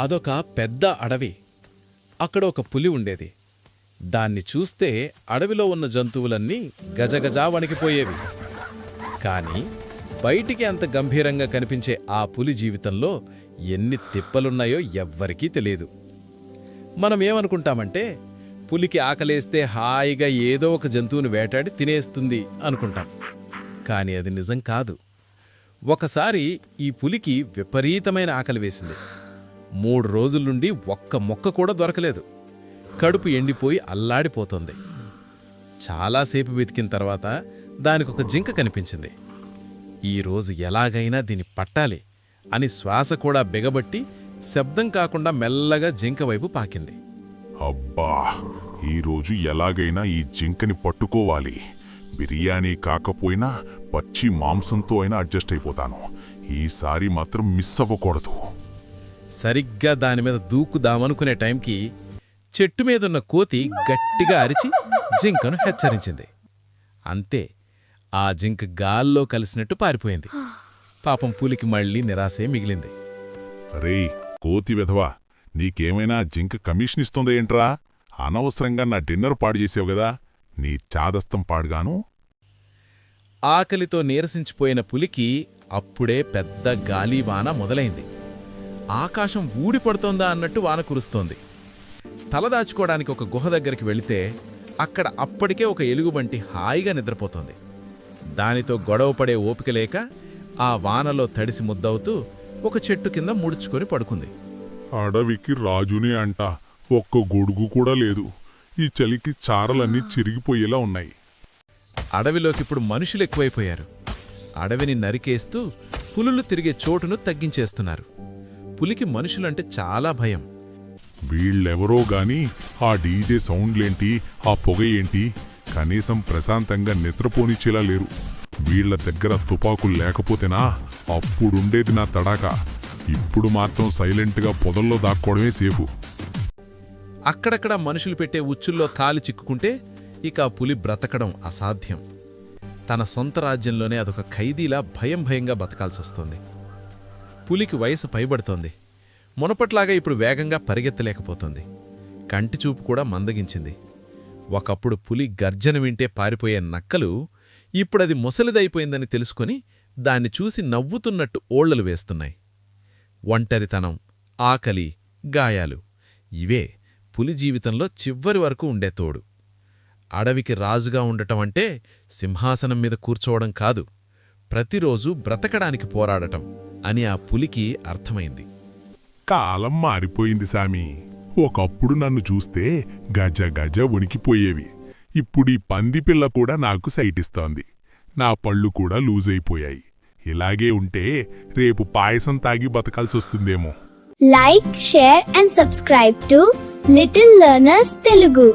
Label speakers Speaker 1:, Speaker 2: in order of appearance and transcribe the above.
Speaker 1: అదొక పెద్ద అడవి. అక్కడ ఒక పులి ఉండేది. దాన్ని చూస్తే అడవిలో ఉన్న జంతువులన్నీ గజగజా వణికిపోయేవి. కానీ బయటికి అంత గంభీరంగా కనిపించే ఆ పులి జీవితంలో ఎన్ని తిప్పలున్నాయో ఎవ్వరికీ తెలియదు. మనం ఏమనుకుంటామంటే పులికి ఆకలేస్తే హాయిగా ఏదో ఒక జంతువుని వేటాడి తినేస్తుంది అనుకుంటాం. కానీ అది నిజం కాదు. ఒకసారి ఈ పులికి విపరీతమైన ఆకలి వేసింది. మూడు రోజుల నుండి ఒక్క మొక్క కూడా దొరకలేదు. కడుపు ఎండిపోయి అల్లాడిపోతోంది. చాలాసేపు వెతికిన తర్వాత దానికొక జింక కనిపించింది. ఈరోజు ఎలాగైనా దీన్ని పట్టాలి అని శ్వాస కూడా బిగబట్టి శబ్దం కాకుండా మెల్లగా జింక వైపు పాకింది.
Speaker 2: అబ్బా ఈరోజు ఎలాగైనా ఈ జింకని పట్టుకోవాలి. బిర్యానీ కాకపోయినా పచ్చి మాంసంతో అయినా అడ్జస్ట్ అయిపోతాను. ఈసారి మాత్రం మిస్ అవ్వకూడదు.
Speaker 1: సరిగ్గా దానిమీద దూకుదామనుకునే టైంకి చెట్టు మీదున్న కోతి గట్టిగా అరిచి జింకను హెచ్చరించింది. అంతే ఆ జింక గాల్లో కలిసినట్టు పారిపోయింది. పాపం పులికి మళ్ళీ నిరాశే మిగిలింది.
Speaker 2: రే కోతి విధవా నీకేమైనా జింక కమిషన్ ఇస్తుందా ఏంట్రా? అనవసరంగా నా డిన్నర్ పాడు చేసావు కదా నీ చాదస్తం పాడుగాను.
Speaker 1: ఆకలితో నీరసించిపోయిన పులికి అప్పుడే పెద్ద గాలివాన మొదలైంది. ఆకాశం ఊడిపడుతోందా అన్నట్టు వాన కురుస్తోంది. తలదాచుకోవడానికి ఒక గుహ దగ్గరికి వెళితే అక్కడ అప్పటికే ఒక ఎలుగుబంటి హాయిగా నిద్రపోతోంది. దానితో గొడవపడే ఓపిక లేక ఆ వానలో తడిసి ముద్దవుతూ ఒక చెట్టు కింద ముడుచుకొని పడుకుంది.
Speaker 2: అడవికి రాజునే అంట ఒక్క గొడుగు కూడా లేదు. ఈ చలికి చారలన్నీ చిరిగిపోయేలా ఉన్నాయి.
Speaker 1: అడవిలోకిప్పుడు మనుషులు ఎక్కువైపోయారు. అడవిని నరికేస్తూ పులులు తిరిగే చోటును తగ్గించేస్తున్నారు. పులికి మనుషులంటే చాలా భయం.
Speaker 2: వీళ్ళెవరో గాని ఆ డీజే సౌండ్లేంటి ఆ పొగ ఏంటి కనీసం ప్రశాంతంగా నిద్రపోనిచ్చేలా లేరు. వీళ్ళ దగ్గర తుపాకులు లేకపోతేనా? అప్పుడుండేది నా తడాక. ఇప్పుడు మాత్రం సైలెంట్గా పొదల్లో దాక్కోవడమే సేఫు.
Speaker 1: అక్కడక్కడ మనుషులు పెట్టే ఉచ్చుల్లో కాలు చిక్కుకుంటే ఇక ఆ పులి బ్రతకడం అసాధ్యం. తన సొంత రాజ్యంలోనే అదొక ఖైదీలా భయం భయంగా బతకాల్సొస్తోంది. పులికి వయసు పైబడుతోంది. మునపట్లాగా ఇప్పుడు వేగంగా పరిగెత్తలేకపోతోంది. కంటి చూపు కూడా మందగించింది. ఒకప్పుడు పులి గర్జన వింటే పారిపోయే నక్కలు ఇప్పుడది ముసలిదైపోయిందని తెలుసుకుని దాన్ని చూసి నవ్వుతున్నట్టు ఓళ్ళలు వేస్తున్నాయి. ఒంటరితనం ఆకలి గాయాలు ఇవే పులి జీవితంలో చివరి వరకు ఉండే తోడు. అడవికి రాజుగా ఉండటం అంటే సింహాసనం మీద కూర్చోవడం కాదు. ప్రతిరోజు బ్రతకడానికి పోరాడటం. అని ఆ పులికి అర్థమైంది.
Speaker 2: కాలం మారిపోయింది సామి. ఒకప్పుడు నన్ను చూస్తే గజ గజ వణికిపోయేవి. ఇప్పుడు ఈ పంది పిల్ల కూడా నాకు సైటిస్తోంది నా పళ్ళు కూడా లూజ్ అయిపోయాయి. ఇలాగే ఉంటే రేపు పాయసం తాగి బతకాల్సొస్తుందేమో
Speaker 3: Like, share and subscribe to Little Learners Telugu.